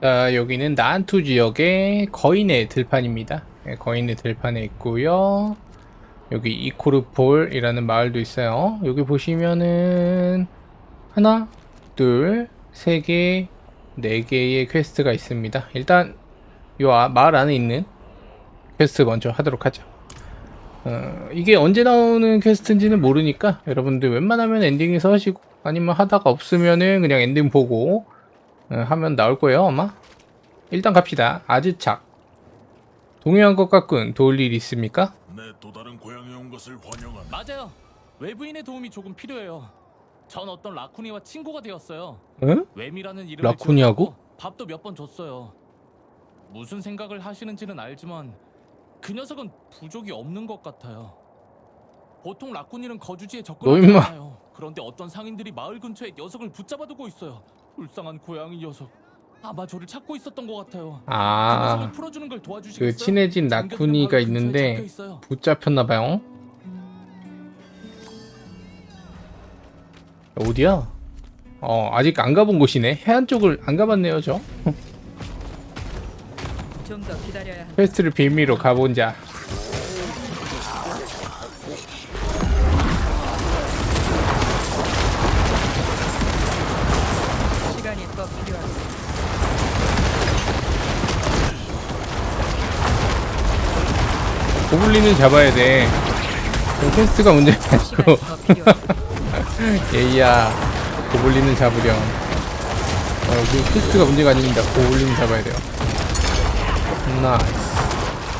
자, 여기는 난투 지역의 거인의 들판입니다. 네, 거인의 들판에 있고요. 여기 이코르폴이라는 마을도 있어요. 여기 보시면은 하나, 둘, 세 개, 네 개의 퀘스트가 있습니다. 일단 요 아- 마을 안에 있는 퀘스트 먼저 하도록 하죠. 어, 이게 언제 나오는 퀘스트인지는 모르니까 여러분들 웬만하면 엔딩에서 하시고 아니면 하다가 없으면은 그냥 엔딩 보고 어, 하면 나올 거예요 아마 일단 갑시다 아즈착 동요한 것 같군 도울 일 있습니까? 내 또 다른 고향에 온 것을 환영한다. 맞아요. 외부인의 도움이 조금 필요해요. 전 어떤 라쿠니와 친구가 되었어요. 응? 웸이라는 이름을 라쿠니하고? 밥도 몇 번 줬어요. 무슨 생각을 하시는지는 알지만 그 녀석은 부족이 없는 것 같아요. 보통 라쿠니는 거주지에 너 임마. 접근하잖아요. 그런데 어떤 상인들이 마을 근처에 녀석을 붙잡아두고 있어요. 불쌍한 고양이 녀석. 아마 저를 찾고 있었던 것 같아요. 그아 녀석을 풀어주는 걸 도와주시겠어요? 그 친해진 잡혀 있는데 있어요. 붙잡혔나봐요 어디야? 어 아직 안 가본 곳이네 해안 쪽을 안 가봤네요 저 좀 더 기다려야 한다. 퀘스트를 빌미로 가본 자 고블린을 잡아야 돼. 그 퀘스트가 문제가 아니고. 예이야 고블린을 잡으렴. 어, 여기 퀘스트가 문제가 아닙니다. 고블린을 잡아야 돼요. 나이스.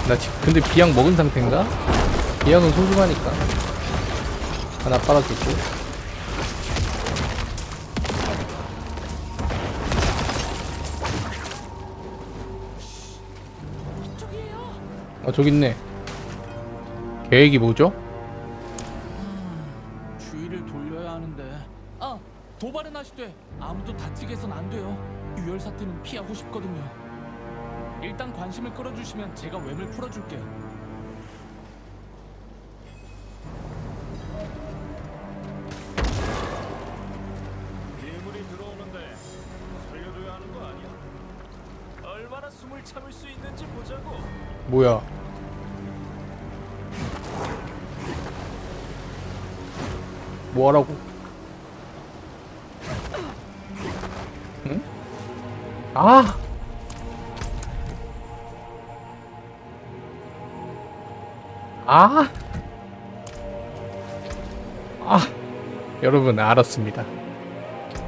나 지금 근데 비약 먹은 상태인가? 비약은 소중하니까. 하나 빨아주고. 어 저기 있네 계획이 뭐죠? 주의를 돌려야 하는데. 아 도발은 하시되 아무도 다치게 해선 안 돼요. 유혈 사태는 피하고 싶거든요. 일단 관심을 끌어주시면 제가 웸을 풀어줄게요. 괴물이 들어오는데 살려줘야 하는 거 아니야? 얼마나 숨을 참을 수 있는지 보자고. 뭐야 뭐하라고 응? 아 아! 아! 여러분, 알았습니다.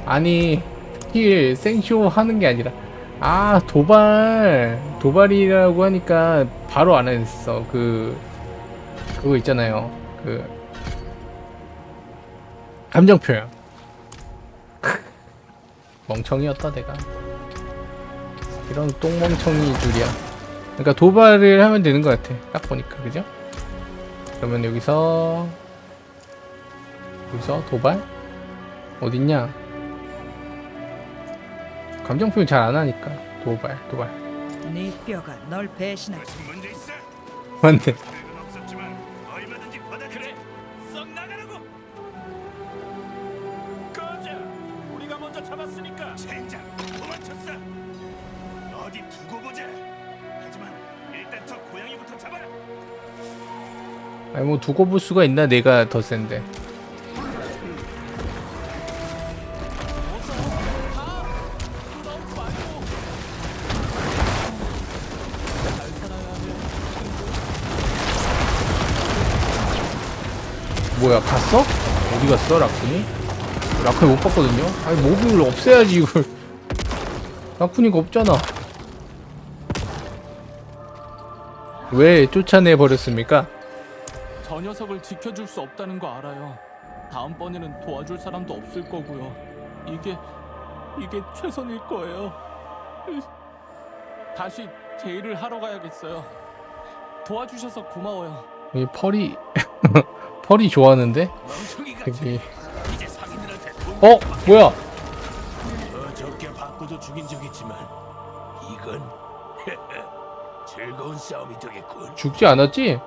아니, 스킬 생쇼 하는 게 아니라, 아, 도발. 도발이라고 하니까 바로 안 했어. 그, 그거 있잖아요. 그, 감정 표현. 멍청이였다, 내가. 이런 똥멍청이 줄이야. 그러니까 도발을 하면 되는 것 같아. 딱 보니까, 그죠? 그러면 여기서, 여기서 도발? 어딨냐? 감정 표현 잘 안 하니까. 도발, 도발. 네 뼈가 널 배신할 무슨 문제 있어? 맞네. 먼저 잡았으니까. 젠장, 도망쳤어. 어디 두고 보자. 하지만 일단 저 고양이부터 잡아라. 아니 뭐 두고 볼 수가 있나 내가 더 센데 뭐야 갔어? 어디 갔어 라쿤이? 라쿤이 못 봤거든요? 아니 모듈을 없애야지 이걸. 라쿤이가 없잖아. 왜 쫓아내 버렸습니까? 저 녀석을 지켜줄 수 없다는 거 알아요. 다음번에는 도와줄 사람도 없을 거고요. 이게 이게 최선일 거예요. 다시 제 일을 하러 가야겠어요. 도와주셔서 고마워요. 이 펄이 펄이 좋아하는데? 멍청 어? 뭐야? 어저께 받고도 죽인 적 있지만 이건 즐거운 싸움이 되겠군. 죽지 않았지?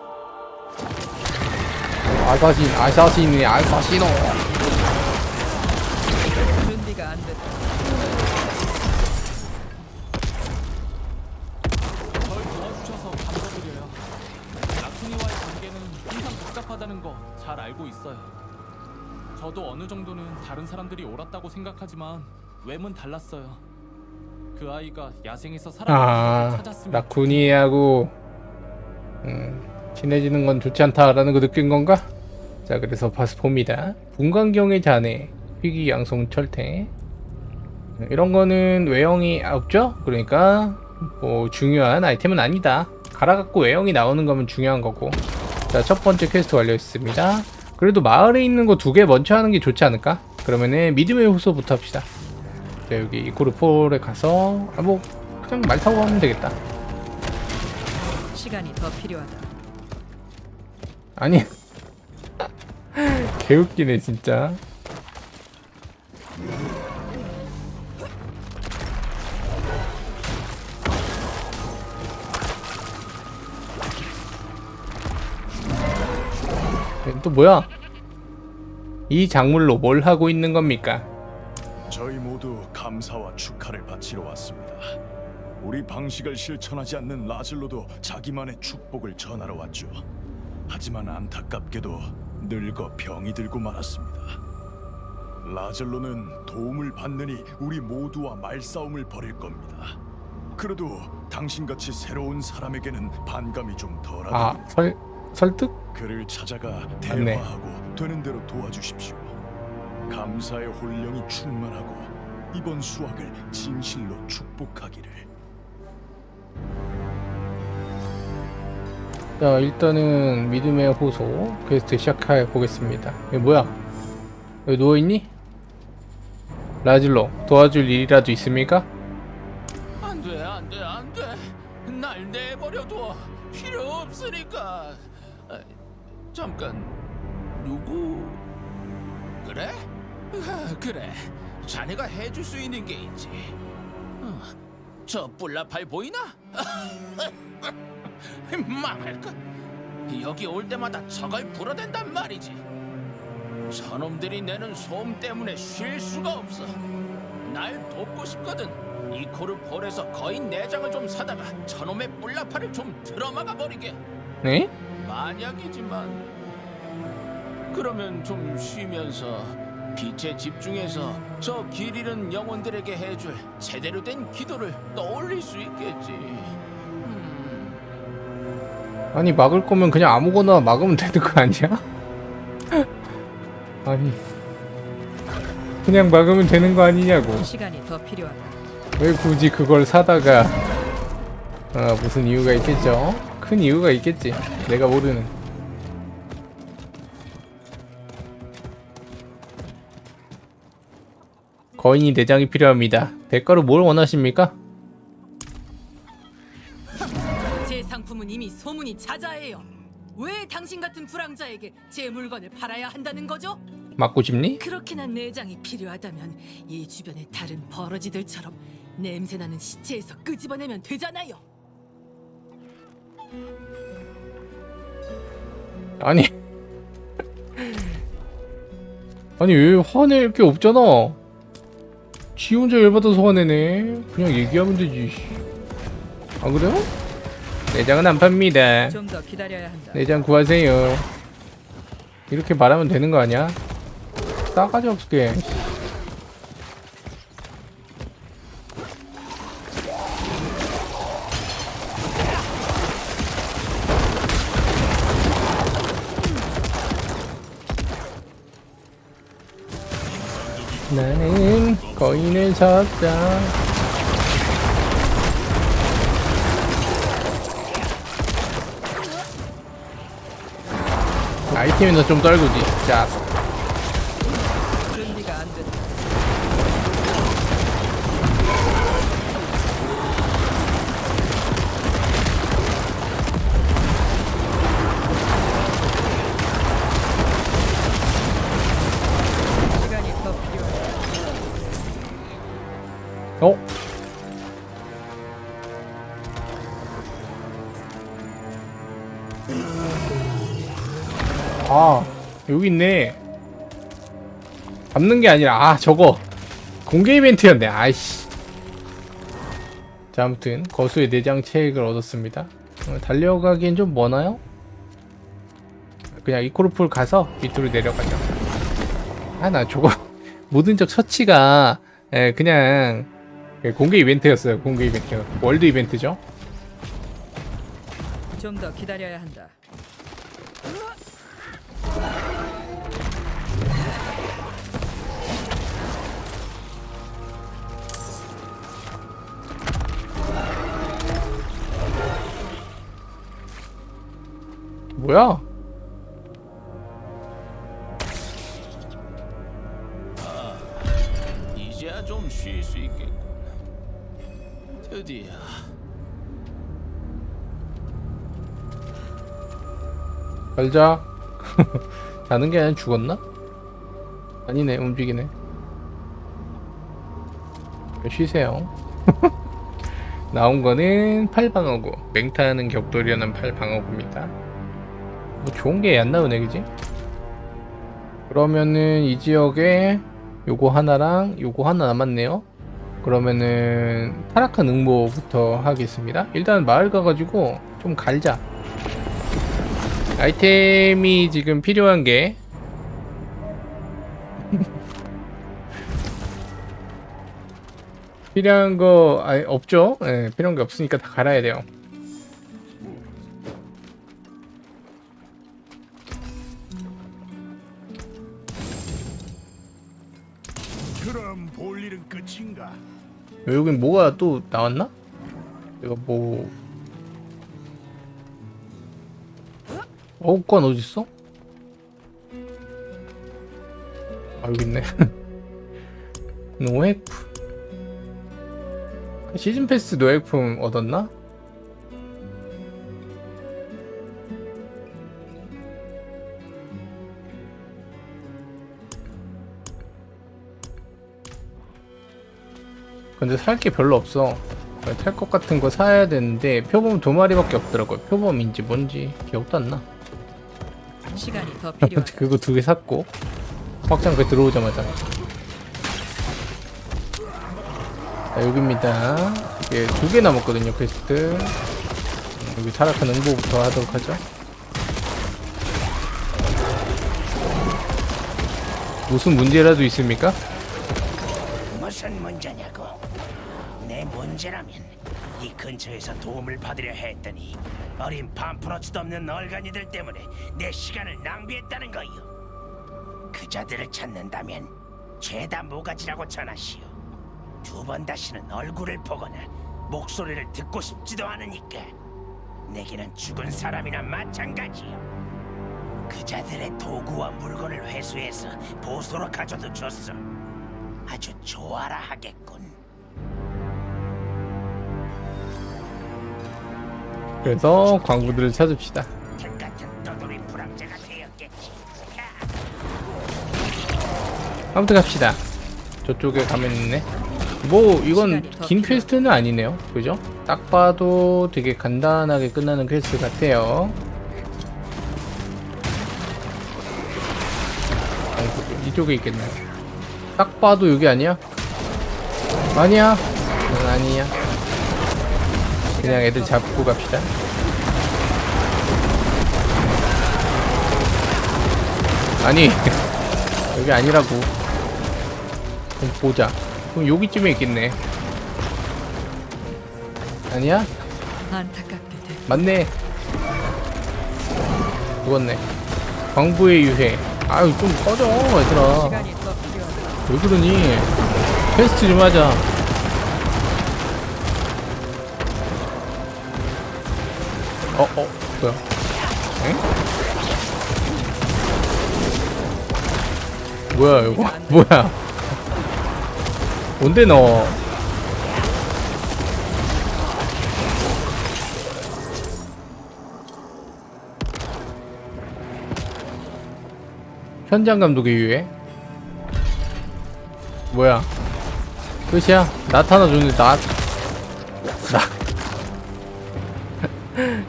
아사신, 아사신이 아사시노. 잘 알고 있어요. 저도 어느 정도는 다른 사람들이 옳았다고 생각하지만 웸은 달랐어요. 그 아이가 야생에서 살아가는 아, 걸 찾았으면 라쿠니하고 음, 친해지는 건 좋지 않다라는 거 느낀 건가? 자, 그래서 봅니다. 분광경의 자네, 희귀 양성 철퇴. 이런 거는 외형이 없죠? 그러니까 뭐 중요한 아이템은 아니다. 갈아갖고 외형이 나오는 거면 중요한 거고. 자, 첫 번째 퀘스트 완료했습니다. 그래도 마을에 있는 거 두 개 먼저 하는 게 좋지 않을까? 그러면은 믿음의 호소부터 합시다. 자, 여기 이코르폴에 가서 아, 뭐 그냥 말 타고 가면 되겠다. 시간이 더 필요하다. 아니 개웃기네 진짜 또 뭐야 이 작물로 뭘 하고 있는 겁니까 저희 모두 감사와 축하를 바치러 왔습니다. 우리 방식을 실천하지 않는 라즐로도 자기만의 축복을 전하러 왔죠. 하지만 안타깝게도 늙어 병이 들고 말았습니다. 라즐로는 도움을 받느니 우리 모두와 말싸움을 벌일 겁니다. 그래도 당신같이 새로운 사람에게는 반감이 좀 덜하다. 아 설, 설득? 그를 찾아가 맞네. 대화하고 되는 대로 도와주십시오. 감사의 혼령이 충만하고 이번 수확을 진실로 축복하기를. 자 일단은 믿음의 호소 퀘스트 시작해 보겠습니다 이게 뭐야 여기 누워 있니? 라질로 도와줄 일이라도 있습니까? 잠깐 누구 그래 아, 그래 자네가 해줄 수 있는 게 있지 어, 저 뿔라팔 보이나 망할까 여기 올 때마다 저걸 불어댄단 말이지 저놈들이 내는 소음 때문에 쉴 수가 없어. 날 돕고 싶거든. 이코르 폴에서 거인 내장을 좀 사다가 저놈의 뿔라파를 좀 틀어막아 버리게. 네? 만약이지만 그러면 좀 쉬면서 빛에 집중해서 저 길 잃은 영혼들에게 해줄 제대로 된 기도를 떠올릴 수 있겠지. 음, 아니 막을 거면 그냥 아무거나 막으면 되는 거 아니야? 아니 그냥 막으면 되는 거 아니냐고 시간이 더 필요하다. 왜 굳이 그걸 사다가 어, 무슨 이유가 있겠죠? 큰 이유가 있겠지 내가 모르는 거인이 내장이 필요합니다 대가로 뭘 원하십니까? 제 상품은 이미 소문이 자자해요. 왜 당신 같은 불황자에게 제 물건을 팔아야 한다는 거죠? 맞고 싶니? 그렇게나 내장이 필요하다면 이 주변의 다른 버러지들처럼 냄새나는 시체에서 끄집어내면 되잖아요. 아니. 아니 왜 화낼 게 없잖아. 지 혼자 열받아서 화내네. 그냥 얘기하면 되지 아 그래요? 내장은 안 팝니다. 좀 더 기다려야 한다. 내장 구하세요. 이렇게 말하면 되는 거 아니야? 싸가지 없게 나는 거인을 찾자. 아이템이나 좀 떨구지. 자 어? 아 여기 있네 잡는 게 아니라 아 저거 공개 이벤트였네 아이씨 자 아무튼 거수의 내장 체액을 얻었습니다 어, 달려가기엔 좀 머나요? 그냥 이코르풀 가서 밑으로 내려가죠. 아, 나 저거 모든 적 처치가 예, 그냥 예, 공개 이벤트였어요. 공개 이벤트. 월드 이벤트죠. 좀 더 기다려야 한다. 뭐야? 드디어 갈자. 자는 게 아니라 죽었나? 아니네, 움직이네. 쉬세요. 나온 거는 팔방어구. 맹타하는 격돌이라는 팔방어구입니다. 뭐 좋은 게 안 나오네, 그지? 그러면은 이 지역에 요거 하나랑 요거 하나 남았네요. 그러면은 타락한 응모부터 하겠습니다. 일단 마을 가가지고 좀 갈자. 아이템이 지금 필요한 게 필요한 거 아니, 없죠? 예, 필요한 게 없으니까 다 갈아야 돼요. 여긴 뭐가 또 나왔나? 이거 뭐 어권 어딨어? 아 여기 있네 노획품 시즌 패스 노획품 얻었나? 근데 살 게 별로 없어. 탈 것 같은 거 사야 되는데 표범 두 마리밖에 없더라고요. 표범인지 뭔지 기억도 안 나. 시간이 더. 그거 두 개 샀고 확장 그 들어오자마자. 자, 여기입니다. 이게 두 개 남았거든요, 퀘스트. 음, 여기 타락한 응보부터 하도록 하죠. 무슨 문제라도 있습니까? 무슨 문제냐고? 내 문제라면 이 근처에서 도움을 받으려 했더니 어린 반푼어치도 없는 얼간이들 때문에 내 시간을 낭비했다는 거요. 그자들을 찾는다면 죄다 모가지라고 전하시오. 두 번 다시는 얼굴을 보거나 목소리를 듣고 싶지도 않으니까 내게는 죽은 사람이나 마찬가지요. 그자들의 도구와 물건을 회수해서 보소로 가져도 좋소. 아주 좋아라 하겠군. 그래서 광부들을 찾읍시다. tek 같은 떠돌이 불황자가 되었겠지. 아무튼 갑시다. 저쪽에 가면 있네. 뭐 이건 긴. 퀘스트는 아니네요. 그죠? 딱 봐도 되게 간단하게 끝나는 퀘스트 같아요. 아이고, 이쪽에 있겠네. 딱 봐도 여기 아니야? 아니야. 응, 아니야. 그냥 애들 잡고 갑시다. 아니 여기 아니라고. 좀 보자. 그럼 여기쯤에 있겠네. 아니야? 맞네. 죽었네. 광부의 유해. 아유 좀 꺼져 얘들아. 왜 그러니? 퀘스트 좀 하자. 어, 어, 뭐야? 엥? 뭐야, 이거? 뭐야? 뭔데, 너? 현장 감독의 유해? 뭐야? 끝이야? 나타나 주는 나. 나.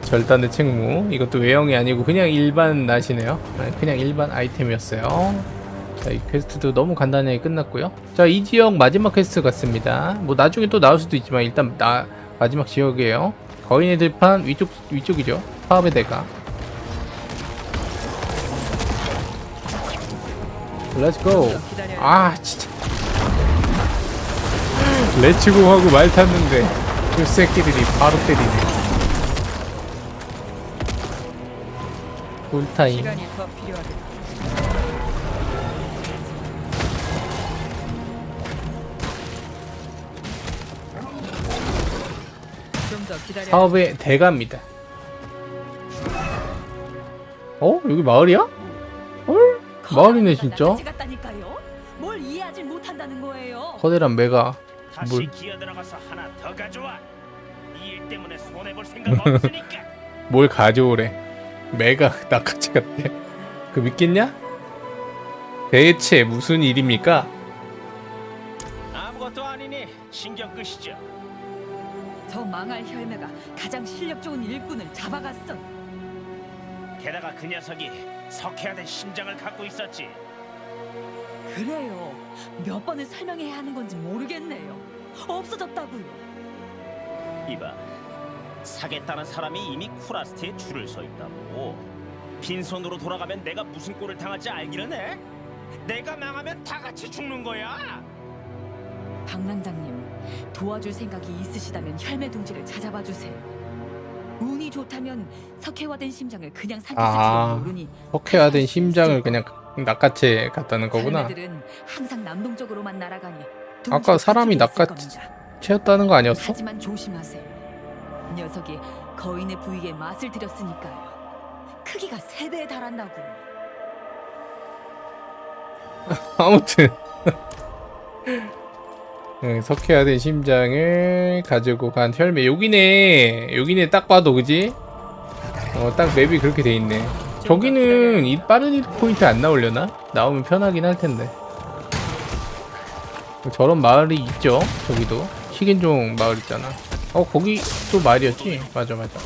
절단의 책무. 이것도 외형이 아니고 그냥 일반 낫이네요. 아, 그냥 일반 아이템이었어요. 자, 이 퀘스트도 너무 간단하게 끝났고요. 자, 이 지역 마지막 퀘스트 같습니다. 뭐 나중에 또 나올 수도 있지만 일단 나 마지막 지역이에요. 거인의 들판 위쪽 위쪽이죠. 파업의 대가. 렛츠고 아 진짜 렛츠고 하고 말 탔는데 그 새끼들이 바로 때리네 꿀타임 시간이 더 필요하겠다. 좀더 기다려. 사업의 대가입니다 어? 여기 마을이야? 헐? 마을이네 진짜 같다니까요. 뭘 이해하지 못한다는 거예요. 커다란 메가 다시 뭘. 기어 들어가서 하나 더 가져와. 이일 때문에 손해 볼 생각 없으니까. 뭘 가져오래 메가 나같이 같대 그 믿겠냐? 대체 무슨 일입니까? 아무것도 아니니 신경 끄시죠. 저 망할 혈매가 가장 실력 좋은 일꾼을 잡아갔어. 게다가 그 녀석이 석회화된 심장을 갖고 있었지. 그래요. 몇 번을 설명해야 하는 건지 모르겠네요. 없어졌다고요. 이봐, 사겠다는 사람이 이미 쿠라스트에 줄을 서 있다고. 빈손으로 돌아가면 내가 무슨 꼴을 당할지 알기는 해? 내가 망하면 다 같이 죽는 거야. 방랑장님, 도와줄 생각이 있으시다면 혈매 둥지를 찾아봐 주세요. 운이 좋다면 석회화된 심장을 그냥 삼켰을지도 아. 모르니 석회화된 심장을 그냥 낚아채 갔다는 거구나 항상 남동쪽으로만 날아가니 아까 사람이 그쪽에 있을 낚아- 겁니다. 채웠다는 거 아니었어? 하지만 조심하세요. 녀석이 거인의 부위에 맛을 들였으니까요. 크기가 세 배에 달한다고요. 아무튼 응, 석회화된 심장을 가지고 간 혈매 여기네 여기네 딱 봐도 그지? 어 딱 맵이 그렇게 돼 있네 저기는 이 빠른 이 포인트 안 나오려나? 나오면 편하긴 할 텐데. 저런 마을이 있죠? 저기도. 식인종 마을 있잖아. 어 거기 또 마을이었지? 맞아 맞아.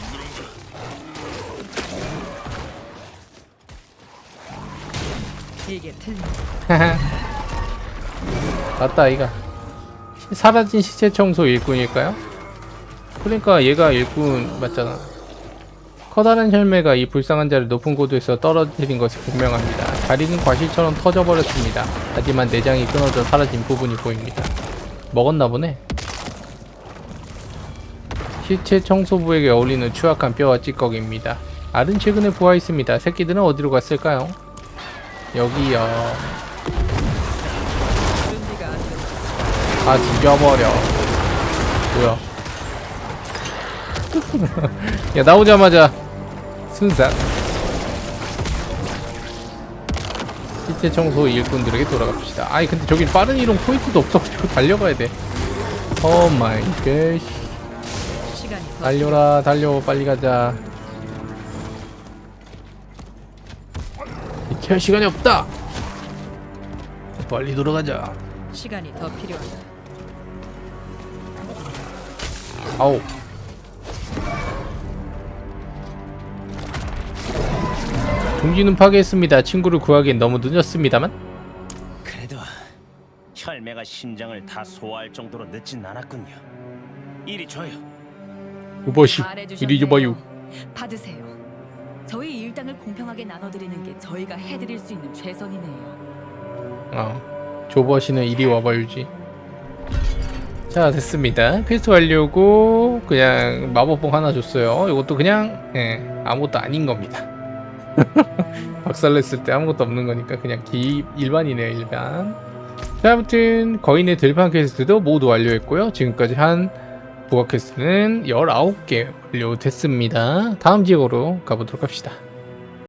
이게 틀린. 맞다 이가 사라진 시체 청소 일꾼일까요? 그러니까 얘가 일꾼 맞잖아 커다란 혈매가 이 불쌍한 자를 높은 고도에서 떨어뜨린 것이 분명합니다 다리는 과실처럼 터져버렸습니다 하지만 내장이 끊어져 사라진 부분이 보입니다 먹었나 보네 시체 청소부에게 어울리는 추악한 뼈와 찌꺼기입니다 알은 최근에 부화했습니다 새끼들은 어디로 갔을까요? 여기요. 다 죽여버려. 뭐야? 야 나오자마자 순삭. 시체 청소 일꾼들에게 돌아갑시다. 아니 근데 저기 빠른 이동 포인트도 없어가지고 달려가야 돼. 오 마이 갓. 달려라 달려 빨리 가자. 이렇게 할 시간이 없다. 빨리 돌아가자. 시간이 더 필요하다. 아우. 둥지는 파괴했습니다. 친구를 구하기엔 너무 늦었습니다만. 그래도 혈매가 심장을 다 소화할 정도로 늦진 않았군요. 이리 줘요. 우버시. 이리 줘봐요. 받으세요. 저희 일당을 공평하게 나눠드리는 게 저희가 해드릴 수 있는 최선이네요. 어. 조버시는 이리 와봐요지. 자 됐습니다. 퀘스트 완료고 그냥 마법봉 하나 줬어요. 이것도 그냥 예, 아무것도 아닌 겁니다. 박살냈을 때 아무것도 없는 거니까 그냥 기 일반이네요 일반. 자 아무튼 거인의 들판 퀘스트도 모두 완료했고요. 지금까지 한 부가 퀘스트는 19개 완료됐습니다. 다음 지역으로 가보도록 합시다.